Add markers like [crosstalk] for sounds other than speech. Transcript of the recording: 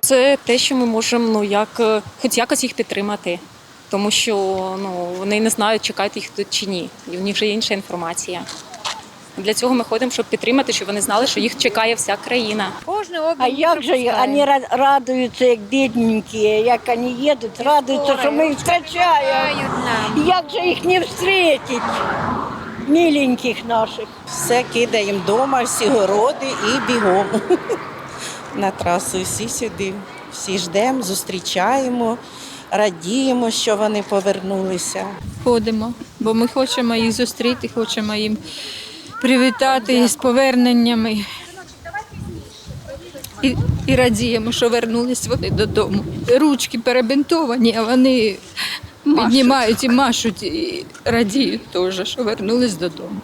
Це те, що ми можемо ну як е, хоч якось їх підтримати, тому що ну вони не знають, чекають їх тут чи ні, і в них вже є інша інформація. Для цього ми ходимо, щоб підтримати, щоб вони знали, що їх чекає вся країна. Обмін А як же вони радуються, як бідненькі, як вони їдуть, радуються, що ми їх втрачаємо. Як же їх не встретить, миленьких наших? Все кидаємо вдома, всі городи і бігом [laughs] на трасу. Всі сюди. Всі ждемо, зустрічаємо, радіємо, що вони повернулися. ходимо, бо ми хочемо їх зустріти, хочемо їм привітати з поверненнями. І, і радіємо, що вернулись вони додому. Ручки перебинтовані, а вони піднімають і машуть, і радіють теж, що вернулись додому.